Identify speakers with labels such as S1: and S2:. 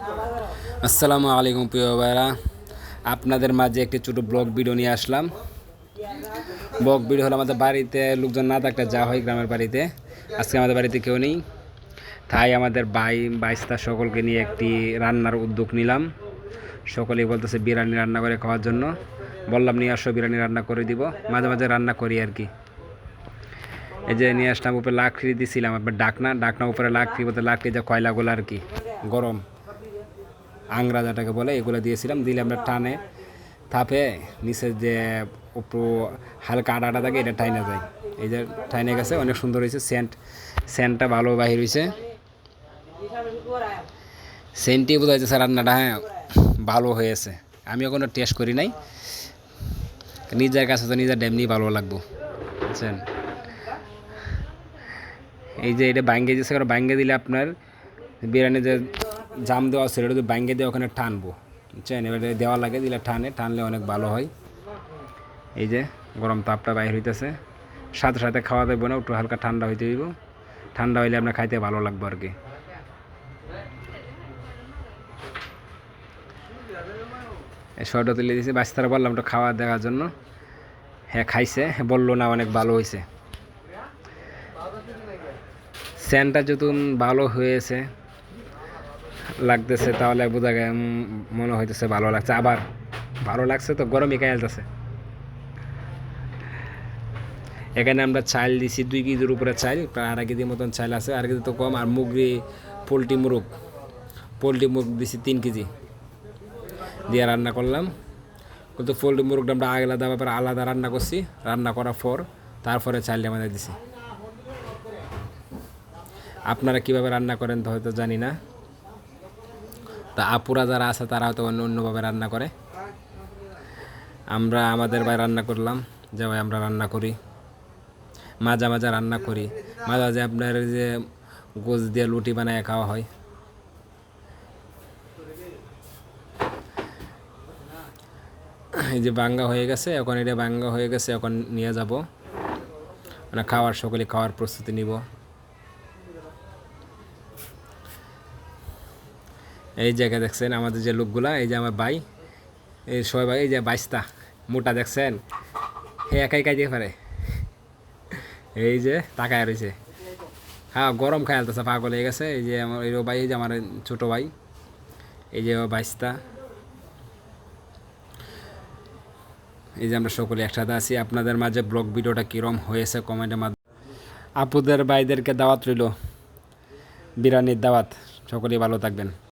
S1: আসসালামু আলাইকুম প্রিয় ভাইরা আপনাদের মাঝে একটি ছোটো ব্লগ ভিডিও নিয়ে আসলাম। ব্লগ ভিডিও হলো আমাদের বাড়িতে লোকজন না থাকলে যা হয় গ্রামের বাড়িতে। আজকে আমাদের বাড়িতে কেউ নেই। তাই আমাদের ভাই, বাইস্তা সকলকে নিয়ে একটি রান্নার উদ্যোগ নিলাম। সকলেই বলতেছে বিরিয়ানি রান্না করে খাওয়ার জন্য। বললাম, নিয়ে আসো, বিরিয়ানি রান্না করে দিব। মাঝে মাঝে রান্না করি আর কি। এই যে নিয়ে আসলাম, উপরে লাকড়ি দিছিলাম, আপনার ডাকনা। ডাকনা উপরে লাকড়ি বলতে লাকড়ি যে কয়লাগুলো আর কি, গরম। আংরা যেটাকে বলে, এগুলো দিয়েছিলাম। দিলে আমরা টানে থাপে নিচে যে উপর হালকা আটা থাকে, এটা টাইনে যায় এই যে টাইনে গেছে, অনেক সুন্দর হয়েছে সেন্ট সেন্টটা ভালো বাহির হয়েছে। সেন্টই বোঝা যাচ্ছে রান্নাটা হ্যাঁ ভালো হয়েছে। আমি এখনও টেস্ট করি নাই। নিজের কাছে তো নিজের ডেমনি ভালো লাগবো, বুঝছেন? এই যে এটা দিয়েছে, কারণ বাইঙ্গে দিলে আপনার বিরিয়ানি যে জাম দেওয়া ছিল যদি বাইঙ্গে দিয়ে ওখানে টানবো। বুঝছেন? এবারে দেওয়া লাগে, দিলে টানে, টানলে অনেক ভালো হয়। এই যে, গরম তাপটা বাইর হইতেছে। সাথে সাথে খাওয়া দেবো না, একটু হালকা ঠান্ডা হইতে দিব ঠান্ডা হইলে আপনার খাইতে ভালো লাগবে আর কি। এই শর্টটা তুলে দিয়েছি বাচ্চারা বললাম একটু খাওয়া দেখার জন্য। হ্যাঁ খাইছে বলল না অনেক ভালো হয়েছে স্যানটা যদি ভালো হয়েছে লাগতেছে, তাহলে বোঝা যায় মনে হইতেছে ভালো লাগছে। আবার ভালো লাগছে তো গরমই খাইলতেছে এখানে আমরা চাল দিছি, দুই কেজির উপরে চাল প্রায় আড়াই কেজির মতন চাল আছে, আর কেজি তো কম, আর মুগরি পোলট্রি মুরগ। পোলট্রি মুরগ দিছি তিন কেজি। দিয়ে রান্না করলাম। কিন্তু পোলট্রি মুরগটা আমরা আলাদা ব্যাপারে আলাদা রান্না করছি, রান্না করার পর তারপরে চালটা আমাদের দিছি। আপনারা কীভাবে রান্না করেন তো হয়তো জানি না। তা আপুরা যারা আছে, তারা হয়তো অন্য অন্যভাবে রান্না করে। আমরা আমাদের ভাই রান্না করলাম। যে ভাই, আমরা রান্না করি। মাঝে মাঝে রান্না করি। মাঝে মাঝে আপনার যে গোছ দিয়ে লুটি বানায় খাওয়া হয়। এই যে বাঙ্গা হয়ে গেছে, এখন এটা বাঙ্গা হয়ে গেছে, এখন নিয়ে যাব। মানে খাওয়ার, সকলে খাওয়ার প্রস্তুতি নিব। এই জায়গায় দেখছেন আমাদের যে লোকগুলা, এই যে আমার ভাই, এই সবাই ভাই, এই যে বাইশটা, মোটা দেখছেন? হে একাই খাইতে পারে। এই যে তাকায় রয়েছে। হ্যাঁ গরম খাই আলতেছে, পাগল হয়ে গেছে। এই যে আমার, এই ভাই, এই যে আমার ছোটো ভাই, এই যে বাইশটা। এই যে আমরা সকলে একসাথে আছি। আপনাদের মাঝে ব্লগ ভিডিওটা কীরম হয়েছে কমেন্টের মাধ্যমে? আপুদের ভাইদেরকে দাওয়াত রইল। বিরিয়ানির দাওয়াত। সকলেই ভালো থাকবেন।